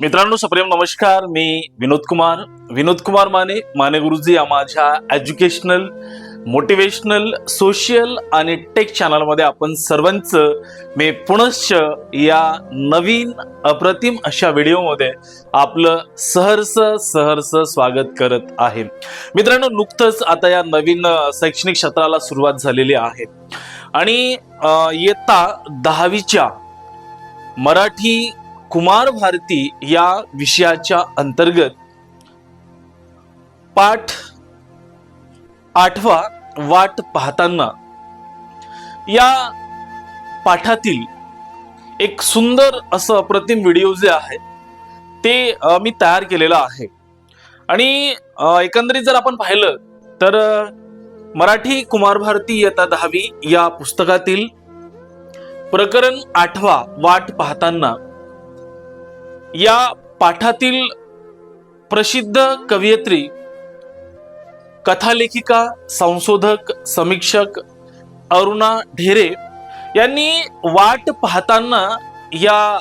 मित्रांनो सप्रेम नमस्कार. मी विनोद कुमार. विनोद कुमार माने माने गुरुजी या माझ्या एज्युकेशनल मोटिवेशनल सोशल आणि टेक चॅनलमध्ये आपण सर्वांचं मी पुनश्च या नवीन अप्रतिम अशा व्हिडिओमध्ये आपलं सहर्ष सहर्ष स्वागत करत आहे. मित्रांनो नुकतंच आता या नवीन शैक्षणिक क्षेत्राला सुरुवात झालेली आहे. आणि येता दहावीच्या मराठी कुमार भारती या विषयाच्या अंतर्गत पाठ आठवा वाट पाहताना या पाठातील एक सुंदर असं अप्रतिम व्हिडिओ जे आहे ते मी तयार केलेलं आहे. आणि एकंदरीत जर आपण पाहिलं तर मराठी कुमार भारती इयत्ता दहावी या पुस्तकातील प्रकरण आठवा वाट पाहताना या पाठातील प्रसिद्ध कवयित्री कथालेखिका संशोधक समीक्षक अरुणा ढेरे यांनी वाट पाहताना या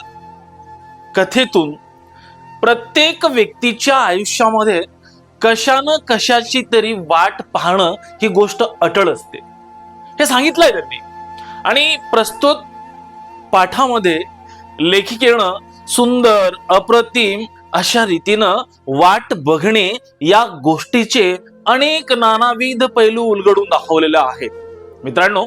कथेतून प्रत्येक व्यक्तीच्या आयुष्यामध्ये कशानं कशाची तरी वाट पाहणं ही गोष्ट अटळ असते. हे सांगितलंय त्यांनी. आणि प्रस्तुत पाठामध्ये लेखिकेनं सुंदर अप्रतिम अशा रीतीनं वाट बघणे या गोष्टीचे अनेक नानाविध पैलू उलगडून दाखवलेले आहेत मित्रांनो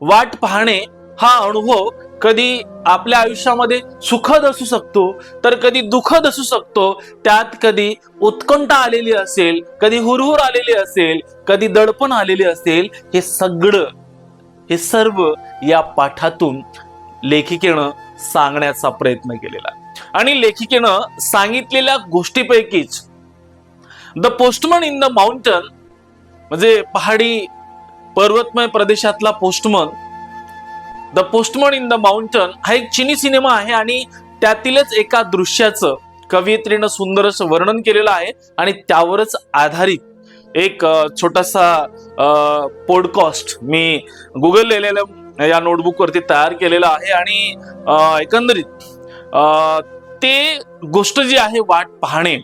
वाट पाहणे हा अनुभव कधी आपल्या आयुष्यामध्ये सुखद असू शकतो तर कधी दुःखद असू शकतो त्यात कधी उत्कंठा आलेली असेल कधी हुरहुर आलेली असेल कधी दडपण आलेली असेल हे सगळं हे सर्व या पाठातून लेखिकेनं सांगण्याचा प्रयत्न केलेला आहे. आणि लेखिकेनं सांगितलेल्या गोष्टीपैकीच the postman in the mountain म्हणजे पहाडी पर्वतमय प्रदेशातला postman the postman in the mountain हा एक चिनी सिनेमा आहे आणि त्यातीलच एका दृश्याचं कवयित्रीनं सुंदर असं वर्णन केलेलं आहे आणि त्यावरच आधारित एक छोटासा पॉडकास्ट मी गुगल लिहिलेल्या या नोटबुकवरती तयार केलेला आहे आणि एकंदरीत ते गोष्ट जी आहे वाट पाहणे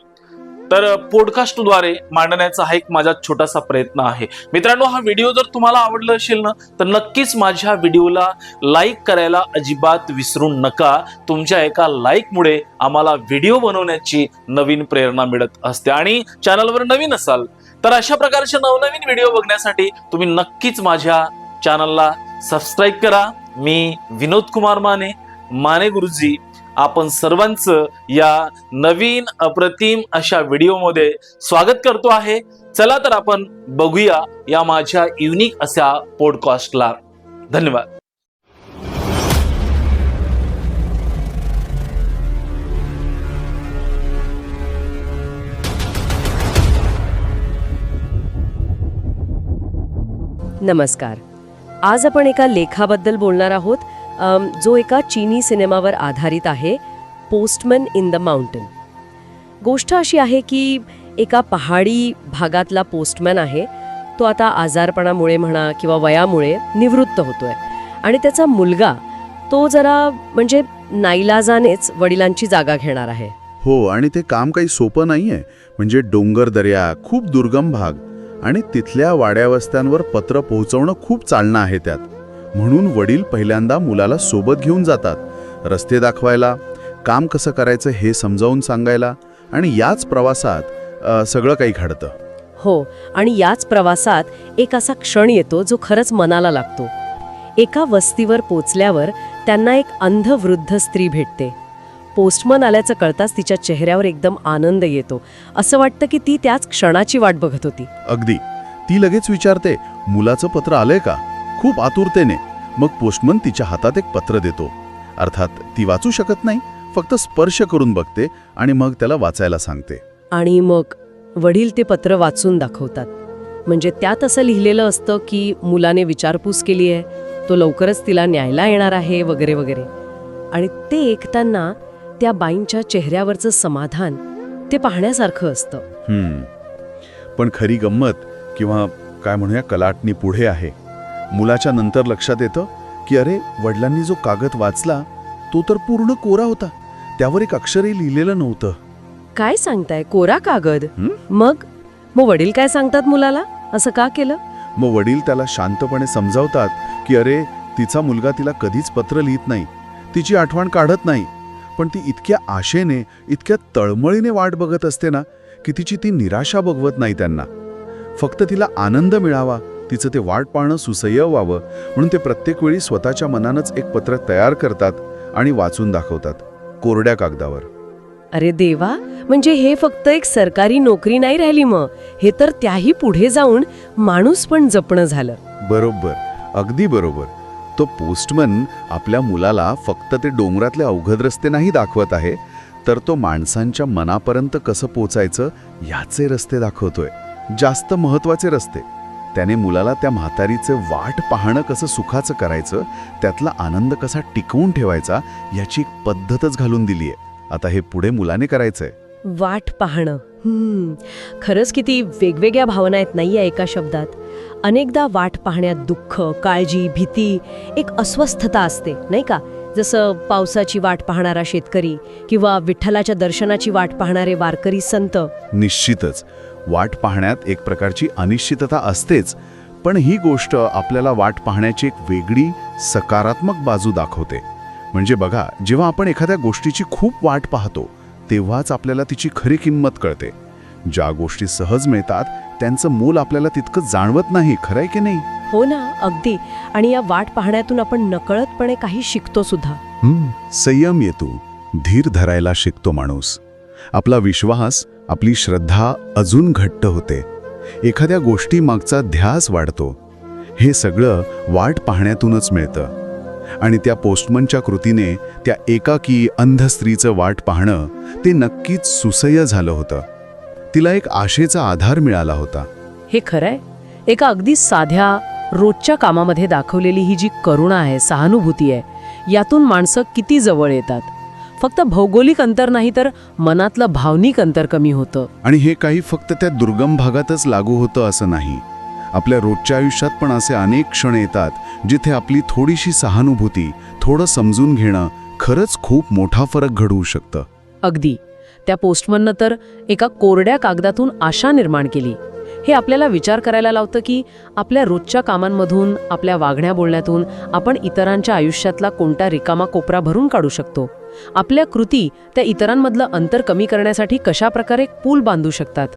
तर पॉडकास्टद्वारे मांडण्याचा हा एक माझा छोटासा प्रयत्न आहे. मित्रांनो हा व्हिडिओ जर तुम्हाला आवडला असेल ना तर नक्कीच माझ्या व्हिडिओला लाईक करायला अजिबात विसरू नका. तुमच्या एका लाईकमुळे आम्हाला व्हिडिओ बनवण्याची नवीन प्रेरणा मिळत असते. आणि चॅनलवर नवीन असाल तर अशा प्रकारचे नवनवीन व्हिडिओ बघण्यासाठी तुम्ही नक्कीच माझ्या चॅनलला सबस्क्राईब करा. मी विनोद कुमार माने माने गुरुजी आपण सर्वांचं या नवीन अप्रतिम अशा व्हिडिओमध्ये स्वागत करतो आहे. चला तर आपण बघूया या माझ्या युनिक अशा पॉडकास्टला धन्यवाद. नमस्कार. आज आपण एका लेखाबद्दल बोलणार आहोत. जो एका चीनी सिनेमावर आधारित आहे पोस्टमन इन द माउंटन. गोष्ट अशी आहे की एका पहाडी भागातला पोस्टमॅन आहे तो आता आजारपणामुळे म्हणा किंवा वयामुळे निवृत्त होतोय. आणि त्याचा मुलगा तो जरा म्हणजे नाईलाजानेच वडिलांची जागा घेणार आहे. हो आणि ते काम काही सोपं नाहीये. म्हणजे डोंगर दर्या खूप दुर्गम भाग. आणि तिथल्या वाड्यावस्त्यांवर पत्र पोहोचवणं खूप चालणं आहे त्यात. म्हणून वडील पहिल्यांदा मुलाला सोबत घेऊन जातात. रस्ते दाखवायला काम कसं करायचं हे समजावून सांगायला आणि याच प्रवासात सगळं काही घडतं. हो आणि याच प्रवासात एक असा क्षण येतो जो खरंच मनाला लागतो. एका वस्तीवर पोचल्यावर त्यांना एक अंध वृद्ध स्त्री भेटते. पोस्टमन आल्याचं कळताच तिच्या चेहऱ्यावर एकदम आनंद येतो. असं वाटतं की ती त्याच क्षणाची वाट बघत होती. अगदी. ती लगेच विचारते मुलाचं पत्र आलंय का? खूप आतुरतेने मग पोस्टमन तिच्या हातात एक पत्र देतो. अर्थात ती वाचू शकत नाही फक्त स्पर्श करून बघते आणि मग त्याला वाचायला सांगते. आणि मग वडील ते पत्र वाचून दाखवतात. म्हणजे त्यात असं लिहिलेलं असतं की मुलाने विचारपूस केली आहे तो लवकरच तिला न्यायला येणार आहे वगैरे वगैरे. आणि ते ऐकताना त्या बाईंच्या चेहऱ्यावरचं समाधान ते पाहण्यासारखं असतं. पण खरी गंमत किंवा काय म्हणूया कलाटणी पुढे आहे. मुलाच्या नंतर लक्षात येतं की अरे वडिलांनी जो कागद वाचला तो तर पूर्ण कोरा होता. त्यावर एक अक्षरही लिहिलेलं नव्हतं. काय सांगताय? कोरा कागद? मग? मग वडील काय सांगतात मुलाला? असं का केलं? मग वडील त्याला शांतपणे समजावतात की अरे तिचा मुलगा तिला कधीच पत्र लिहित नाही. तिची आठवण काढत नाही. पण ती इतक्या आशेने इतक्या तळमळीने वाट बघत असते ना की तिची ती निराशा बघवत नाही त्यांना. फक्त तिला आनंद मिळावा तिचं ते वाट पाहणं सुसह्य व्हावं म्हणून ते प्रत्येक वेळी स्वतःच्या मनानंच एक पत्र तयार करतात आणि वाचून दाखवतात कोरड्या कागदावर. अरे देवा म्हणजे हे फक्त एक सरकारी नोकरी नाही राहिली मग? हे तर त्याही पुढे जाऊन माणूस पण जपणं झालं. बरोबर अगदी बरोबर. तो पोस्टमन आपल्या मुलाला फक्त ते डोंगरातले अवघड रस्ते नाही दाखवत आहे तर तो माणसांच्या मनापर्यंत कसं पोचायचं याचे रस्ते दाखवतोय. जास्त महत्त्वाचे रस्ते. त्याने मुलाला त्या म्हातारीचं वाट पाहणं कसं सुखाचं करायचं त्यातला आनंद कसा टिकवून ठेवायचा याची एक पद्धतच घालून दिलीये. आता हे पुढे मुलाने करायचंय. वाट पाहणं. हम्म. खरंच किती वेगवेगळ्या भावना आहेत नाही या एका शब्दात? अनेकदा वाट पाहण्यात दुःख काळजी भीती एक अस्वस्थता असते नाही का? जसं पावसाची वाट पाहणारा शेतकरी किंवा विठ्ठलाच्या दर्शनाची वाट पाहणारे वारकरी संत. निश्चितच. वाट पाहण्यात एक प्रकारची अनिश्चितता असतेच पण ही गोष्ट आपल्याला वाट पाहण्याची एक वेगळी सकारात्मक बाजू दाखवते. म्हणजे बघा जेव्हा आपण एखाद्या गोष्टीची खूप वाट पाहतो तेव्हाच आपल्याला तिची खरी किंमत कळते. ज्या गोष्टी सहज मिळतात त्यांचं मूल आपल्याला तितकं जाणवत नाही खरंय की नाही? हो ना अगदी. आणि या वाट पाहण्यातून आपण नकळतपणे काही शिकतो सुद्धा. संयम येतो. धीर धरायला शिकतो माणूस. आपला विश्वास आपली श्रद्धा अजून घट्ट होते. एखाद्या गोष्टीमागचा ध्यास वाढतो. हे सगळं वाट पाहण्यातूनच मिळतं. आणि त्या पोस्टमनच्या कृतीने त्या एकाकी अंध स्त्रीचं वाट पाहणं ते नक्कीच सुसह्य झालं होतं. तिला एक आशेचा आधार मिळाला होता. हे खरंय? एका अगदी साध्या रोजच्या कामामध्ये दाखवलेली ही जी करुणा आहे सहानुभूती आहे यातून माणसं किती जवळ येतात? फक्त भौगोलिक अंतर नाही तर मनातलं भावनिक अंतर कमी होतं. आणि हे काही फक्त त्या दुर्गम भागातच लागू होतं असं नाही. आपल्या रोजच्या आयुष्यात पण असे अनेक क्षण येतात जिथे आपली थोडीशी सहानुभूती थोडं समजून घेणं खरंच खूप मोठा फरक घडवू शकतं. अगदी. त्या पोस्टमननं तर एका कोरड्या कागदातून आशा निर्माण केली. हे आपल्याला विचार करायला लावतं की आपल्या रोजच्या कामांमधून आपल्या वागण्या बोलण्यातून आपण इतरांच्या आयुष्यातला कोणता रिकामा कोपरा भरून काढू शकतो? आपल्या कृती त्या इतरांमधलं अंतर कमी करण्यासाठी कशाप्रकारे पूल बांधू शकतात?